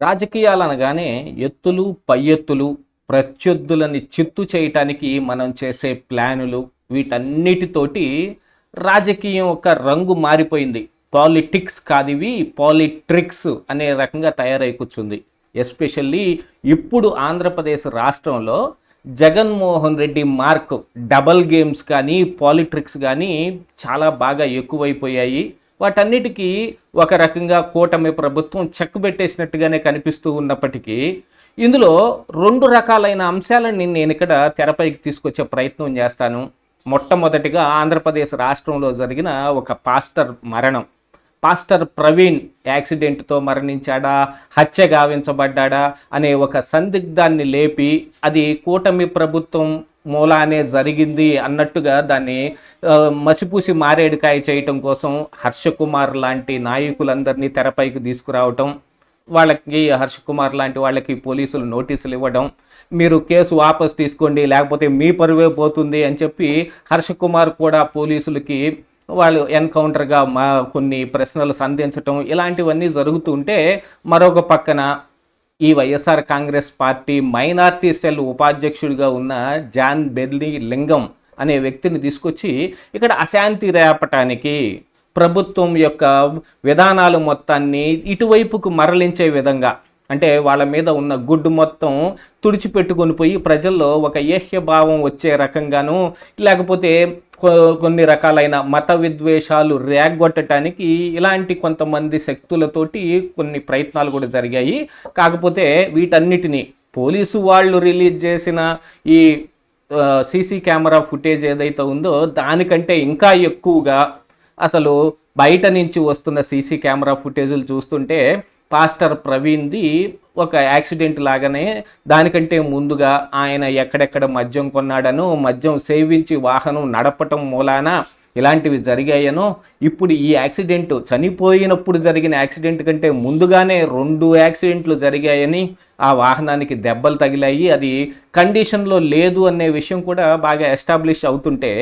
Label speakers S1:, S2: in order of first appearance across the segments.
S1: రాజకీయాలు అనగానే ఎత్తులు పై ఎత్తులు ప్రత్యర్థులని చిత్తు చేయటానికి మనం చేసే ప్లానులు వీటన్నిటితోటి రాజకీయం ఒక రంగు మారిపోయింది. పాలిటిక్స్ కాదివి పాలిట్రిక్స్ అనే రకంగా తయారై కూర్చుంది ఎస్పెషల్లీ ఇప్పుడు ఆంధ్రప్రదేశ్ రాష్ట్రంలో Jaganmohan Reddy mark double games కానీ పాలిట్రిక్స్ కానీ చాలా బాగా ఎక్కువైపోయాయి. వాటన్నిటికీ ఒక రకంగా కూటమి ప్రభుత్వం చెక్ పెట్టేసినట్టుగానే కనిపిస్తూ ఉన్నప్పటికీ ఇందులో రెండు రకాలైన అంశాలని నేను ఇక్కడ తెరపైకి తీసుకొచ్చే ప్రయత్నం చేస్తాను. మొట్టమొదటిగా ఆంధ్రప్రదేశ్ రాష్ట్రంలో జరిగిన ఒక పాస్టర్ మరణం. పాస్టర్ ప్రవీణ్ యాక్సిడెంట్తో మరణించాడా? హత్య గావించబడ్డాడా? అనే ఒక సందిగ్ధాన్ని లేపి అది కూటమి ప్రభుత్వం మూలానే జరిగింది అన్నట్టుగా దాన్ని మసిపూసి మారేడుకాయ చేయటం కోసం హర్షకుమార్ లాంటి నాయకులందరినీ తెరపైకి తీసుకురావటం వాళ్ళకి హర్షకుమార్ లాంటి వాళ్ళకి పోలీసులు నోటీసులు ఇవ్వడం మీరు కేసు వాపస్ తీసుకోండి లేకపోతే మీ పరువే పోతుంది అని చెప్పి హర్షకుమార్ కూడా పోలీసులకి వాళ్ళు ఎన్కౌంటర్గా మా కొన్ని ప్రశ్నలు సంధించటం ఇలాంటివన్నీ జరుగుతుంటే మరొక పక్కన ఈ YSR Congress party minority cell ఉపాధ్యక్షుడిగా ఉన్న జాన్ బెర్లీ లింగం అనే వ్యక్తిని తీసుకొచ్చి ఇక్కడ అశాంతి రేపటానికి ప్రభుత్వం యొక్క విధానాలు మొత్తాన్ని ఇటువైపుకు మరలించే విధంగా అంటే వాళ్ళ మీద ఉన్న గుడ్డు మొత్తం తుడిచిపెట్టుకొని పోయి ప్రజల్లో ఒక ఏహ్య భావం వచ్చే రకంగాను లేకపోతే కొన్ని రకాలైన మత విద్వేషాలు రేగొట్టడానికి ఇలాంటి కొంతమంది శక్తులతోటి కొన్ని ప్రయత్నాలు కూడా జరిగాయి. కాకపోతే వీటన్నిటిని పోలీసు వాళ్ళు రిలీజ్ చేసిన ఈ సీసీ కెమెరా ఫుటేజ్ ఏదైతే ఉందో దానికంటే ఇంకా ఎక్కువగా అసలు బయట నుంచి వస్తున్న సీసీ కెమెరా ఫుటేజులు చూస్తుంటే పాస్టర్ ప్రవీణ్ది ఒక యాక్సిడెంట్ లాగానే దానికంటే ముందుగా ఆయన ఎక్కడెక్కడ మద్యం కొన్నాడనో మద్యం సేవించి వాహనం నడపటం మూలాన ఇలాంటివి జరిగాయనో ఇప్పుడు ఈ యాక్సిడెంట్ చనిపోయినప్పుడు జరిగిన యాక్సిడెంట్ కంటే ముందుగానే రెండు యాక్సిడెంట్లు జరిగాయని ఆ వాహనానికి దెబ్బలు తగిలాయి. అది కండిషన్లో లేదు అనే విషయం కూడా బాగా ఎస్టాబ్లిష్ అవుతుంటే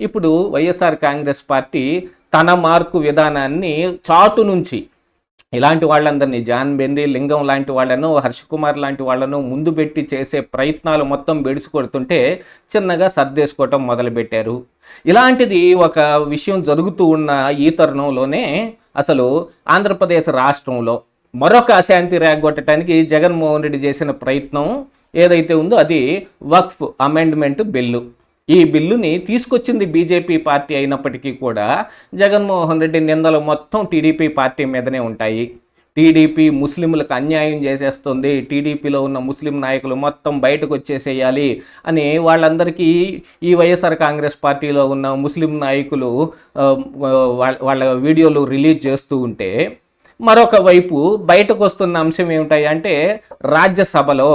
S1: ఇప్పుడు వైఎస్ఆర్ కాంగ్రెస్ పార్టీ తన మార్కు విధానాన్ని చాటు నుంచి ఇలాంటి వాళ్ళందరినీ జాన్ బెంది లింగం లాంటి వాళ్ళను హర్ష కుమార్ లాంటి వాళ్ళను ముందు పెట్టి చేసే ప్రయత్నాలు మొత్తం బెడిసి కొడుతుంటే చిన్నగా సర్దేసుకోవటం మొదలుపెట్టారు. ఇలాంటిది ఒక విషయం జరుగుతూ ఉన్న ఈ తరుణంలోనే అసలు ఆంధ్రప్రదేశ్ రాష్ట్రంలో మరొక అశాంతి రేగొట్టడానికి జగన్మోహన్ రెడ్డి చేసిన ప్రయత్నం ఏదైతే ఉందో అది వక్ఫ్ అమెండ్మెంట్ బిల్లు. ఈ బిల్లుని తీసుకొచ్చింది బీజేపీ పార్టీ అయినప్పటికీ కూడా జగన్మోహన్ రెడ్డి నిందలు మొత్తం టీడీపీ పార్టీ మీదనే ఉంటాయి. టీడీపీ ముస్లింలకు అన్యాయం చేసేస్తుంది. టీడీపీలో ఉన్న ముస్లిం నాయకులు మొత్తం బయటకు వచ్చేసేయాలి అని వాళ్ళందరికీ ఈ వైఎస్ఆర్ కాంగ్రెస్ పార్టీలో ఉన్న ముస్లిం నాయకులు వాళ్ళ వాళ్ళ వీడియోలు రిలీజ్ చేస్తూ ఉంటే మరొక వైపు బయటకు వస్తున్న అంశం ఏమిటాయి అంటే రాజ్యసభలో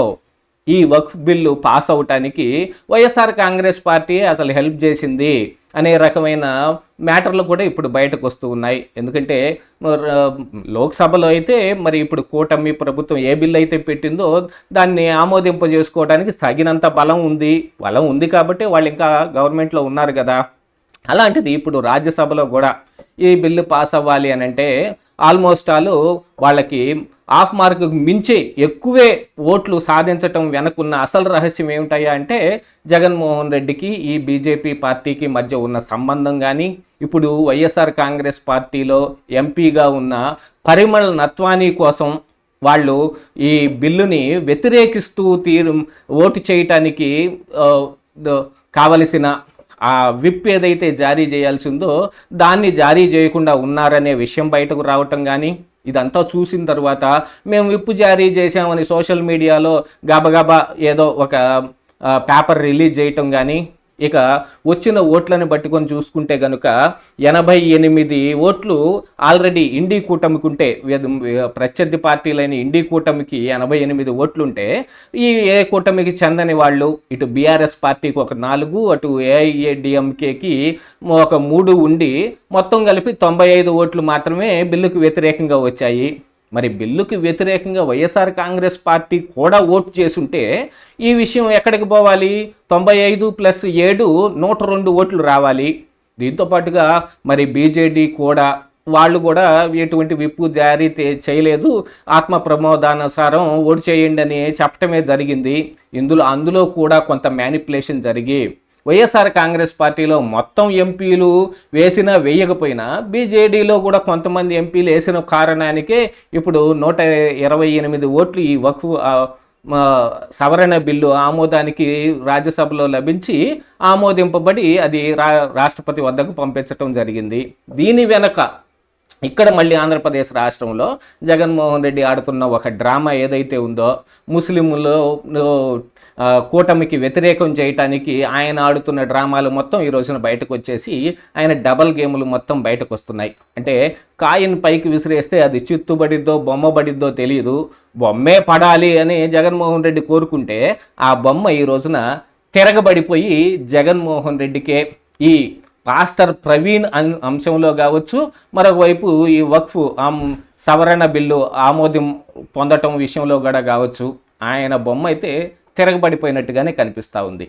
S1: ఈ వక్ఫ్ బిల్లు పాస్ అవటానికి వైఎస్ఆర్ కాంగ్రెస్ పార్టీ అసలు హెల్ప్ చేసింది అనే రకమైన మ్యాటర్లు కూడా ఇప్పుడు బయటకు వస్తూ ఉన్నాయి. ఎందుకంటే లోక్సభలో అయితే మరి ఇప్పుడు కూటమి ప్రభుత్వం ఏ బిల్లు అయితే పెట్టిందో దాన్ని ఆమోదింప చేసుకోవడానికి తగినంత బలం ఉంది. బలం ఉంది కాబట్టి వాళ్ళు ఇంకా గవర్నమెంట్లో ఉన్నారు కదా. అలాంటిది ఇప్పుడు రాజ్యసభలో కూడా ఈ బిల్లు పాస్ అవ్వాలి అని అంటే ఆల్మోస్ట్ ఆల్ వాళ్ళకి హాఫ్ మార్క్ మించి ఎక్కువే ఓట్లు సాధించటం వెనకున్న అసలు రహస్యం ఏమిటయ్యా అంటే జగన్మోహన్ రెడ్డికి ఈ బీజేపీ పార్టీకి మధ్య ఉన్న సంబంధం కానీ ఇప్పుడు వైఎస్ఆర్ కాంగ్రెస్ పార్టీలో ఎంపీగా ఉన్న పరిమళ నత్వానీ కోసం వాళ్ళు ఈ బిల్లుని వ్యతిరేకిస్తూ తీరు ఓటు చేయటానికి కావలసిన ఆ విప్ ఏదైతే జారీ చేయాల్సి ఉందో దాన్ని జారీ చేయకుండా ఉన్నారనే విషయం బయటకు రావటం కానీ ఇదంతా చూసిన తర్వాత మేము విప్పు జారీ చేసామని సోషల్ మీడియాలో గబగబా ఏదో ఒక పేపర్ రిలీజ్ చేయటం కానీ ఇక వచ్చిన ఓట్లను పట్టుకొని చూసుకుంటే కనుక ఎనభై ఎనిమిది ఓట్లు ఆల్రెడీ ఇండి కూటమికి ఉంటే ప్రత్యర్థి పార్టీలైన ఇండి కూటమికి ఎనభై ఎనిమిది ఓట్లుంటే ఈ ఏ కూటమికి చెందని వాళ్ళు ఇటు బీఆర్ఎస్ పార్టీకి ఒక నాలుగు అటు ఏఐఏడిఎంకేకి ఒక మూడు ఉండి మొత్తం కలిపి తొంభై ఐదు ఓట్లు మాత్రమే బిల్లుకు వ్యతిరేకంగా వచ్చాయి. మరి బిల్లుకి వ్యతిరేకంగా వైఎస్ఆర్ కాంగ్రెస్ పార్టీ కూడా ఓటు చేసుంటే ఈ విషయం ఎక్కడికి పోవాలి? తొంభై ఐదు ప్లస్ ఏడు నూట రెండు ఓట్లు రావాలి. దీంతో పాటుగా మరి బీజేడీ కూడా వాళ్ళు కూడా ఎటువంటి విప్పు జారీ చేయలేదు. ఆత్మ ప్రమోదానుసారం ఓటు చేయండి అని చెప్పటమే జరిగింది. ఇందులో అందులో కూడా కొంత మ్యానిపులేషన్ జరిగి వైఎస్ఆర్ కాంగ్రెస్ పార్టీలో మొత్తం ఎంపీలు వేసినా వేయకపోయినా బీజేడీలో కూడా కొంతమంది ఎంపీలు వేసిన కారణానికే ఇప్పుడు నూట ఇరవై ఎనిమిది ఓట్లు ఈ వక్ఫ్ మా సవరణ బిల్లు ఆమోదానికి రాజ్యసభలో లభించి ఆమోదింపబడి అది రా రాష్ట్రపతి వద్దకు పంపించటం జరిగింది. దీని వెనక ఇక్కడ మళ్ళీ ఆంధ్రప్రదేశ్ రాష్ట్రంలో జగన్మోహన్ రెడ్డి ఆడుతున్న ఒక డ్రామా ఏదైతే ఉందో ముస్లింలు కూటమికి వ్యతిరేకం చేయటానికి ఆయన ఆడుతున్న డ్రామాలు మొత్తం ఈ రోజున బయటకు వచ్చేసి ఆయన డబల్ గేములు మొత్తం బయటకు వస్తున్నాయి. అంటే కాయిన్ పైకి విసిరేస్తే అది చిత్తుబడిద్దో బొమ్మ పడిద్దో తెలియదు బొమ్మే పడాలి అని జగన్మోహన్ రెడ్డి కోరుకుంటే ఆ బొమ్మ ఈ రోజున తిరగబడిపోయి జగన్మోహన్ రెడ్డికే ఈ పాస్టర్ ప్రవీణ్ అన్- అంశంలో కావచ్చు మరొకవైపు ఈ వక్ఫ్ సవరణ బిల్లు ఆమోదం పొందటం విషయంలో కూడా కావచ్చు. ఆయన బొమ్మ అయితే తిరగబడిపోయినట్టుగానే కనిపిస్తూ ఉంది.